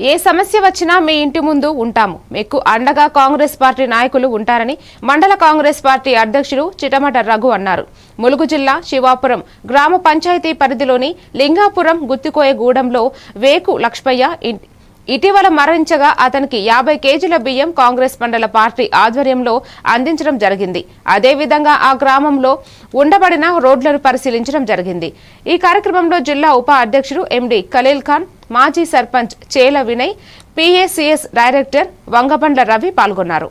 ఏ సమస్య వచ్చినా మీ ఇంటి ముందు ఉంటాము. మీకు అండగా కాంగ్రెస్ పార్టీ నాయకులు ఉంటారని మండల కాంగ్రెస్ పార్టీ అధ్యక్షుడు చిటమట రఘు అన్నారు. ములుగు జిల్లా శివాపురం గ్రామ పంచాయతీ పరిధిలోని లింగాపురం గుత్తికోయగూడెంలో వేకు లక్ష్మయ్య ఇటీవల మరణించగా అతనికి యాభై కేజీల బియ్యం కాంగ్రెస్ మండల పార్టీ ఆధ్వర్యంలో అందించడం జరిగింది. అదేవిధంగా ఆ గ్రామంలో ఉండబడిన రోడ్లను పరిశీలించడం జరిగింది. ఈ కార్యక్రమంలో జిల్లా ఉప అధ్యక్షుడు ఎండి ఖలీల్ ఖాన్ మాజీ సర్పంచ్ చేల వినయ్ పిఏసిఎస్ డైరెక్టర్ వంగబండ్ల రవి పాల్గొన్నారు.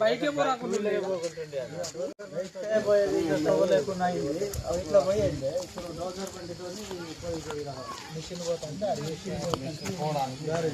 బైకే పోరాకుంటుండే ఇట్లా పోయండి ఇప్పుడు డోజర్ బండితో మిషన్ పోతుంటే అది మిషన్ పోతుంది